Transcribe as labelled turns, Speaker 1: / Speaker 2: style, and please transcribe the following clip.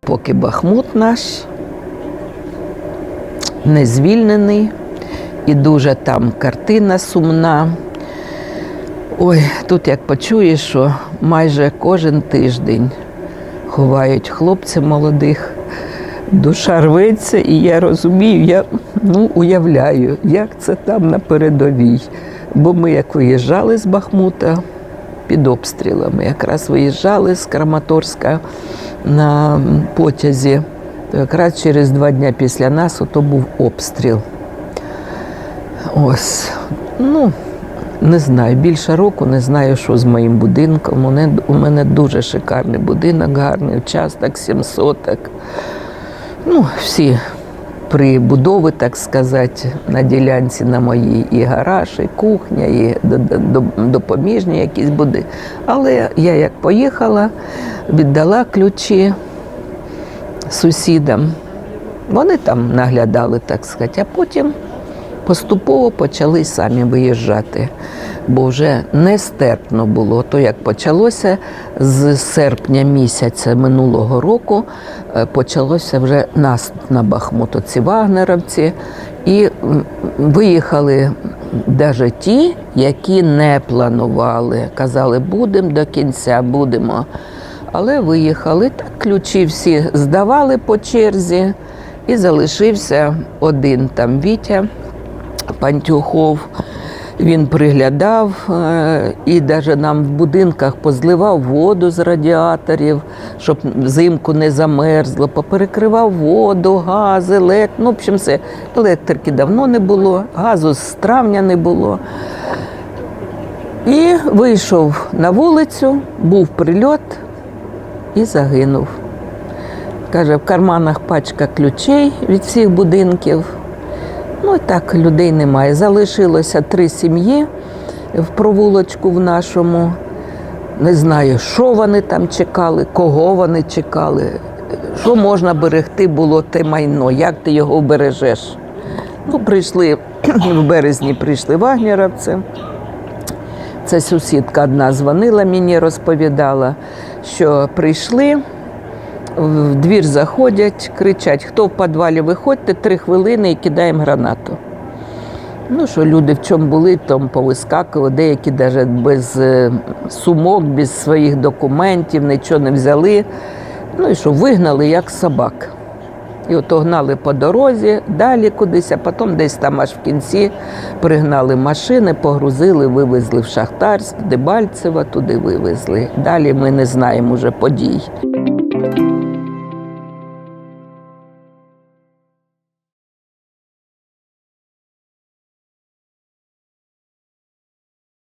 Speaker 1: Поки Бахмут наш не звільнений, і дуже там картина сумна. Ой, тут як почуєш, що майже кожен тиждень ховають хлопців молодих, душа рветься, і я розумію, я ну, уявляю, як це там на передовій. Бо ми як виїжджали з Бахмута під обстрілами, якраз виїжджали з Краматорська на потязі, то якраз через два дні після нас ото був обстріл. Ось, ну, не знаю, більше року не знаю, що з моїм будинком. У мене, дуже шикарний будинок, гарний участок, 7 соток. Ну, всі прибудови, так сказати, на ділянці на моїй і гараж, і кухня, і до- до- до- допоміжні якісь буди. Але я як поїхала, віддала ключі сусідам. Вони там наглядали, так сказати, а потім поступово почали самі виїжджати, бо вже нестерпно було. То як почалося з серпня місяця минулого року, е, почалося вже наступ на Бахмут, ці вагнеровці, і виїхали навіть ті, які не планували. Казали, будемо до кінця, будемо. Але виїхали так, ключі всі здавали по черзі, і залишився один там Вітя. Пантюхов. Він приглядав е, і навіть нам в будинках позливав воду з радіаторів, щоб взимку не замерзло, поперекривав воду, газ, елект. Ну, в общем, все. Електрики давно не було, газу з травня не було. І вийшов на вулицю, був прильот і загинув. Каже, в карманах пачка ключей від всіх будинків. Ну і так, людей немає. Залишилося три сім'ї в провулочку в нашому. Не знаю, що вони там чекали, кого вони чекали, що можна берегти було те майно, як ти його бережеш. Ну, прийшли в березні прийшли вагнеровці. Це сусідка одна дзвонила мені, розповідала, що прийшли, в двір заходять, кричать, хто в підвалі виходьте, три хвилини і кидаємо гранату. Ну, що люди в чому були, там повискакували, деякі навіть без е, сумок, без своїх документів, нічого не взяли. Ну і що вигнали як собак. І от гнали по дорозі, далі кудись, а потім десь там аж в кінці пригнали машини, погрузили, вивезли в Шахтарськ, Дебальцево, туди вивезли. Далі ми не знаємо вже подій.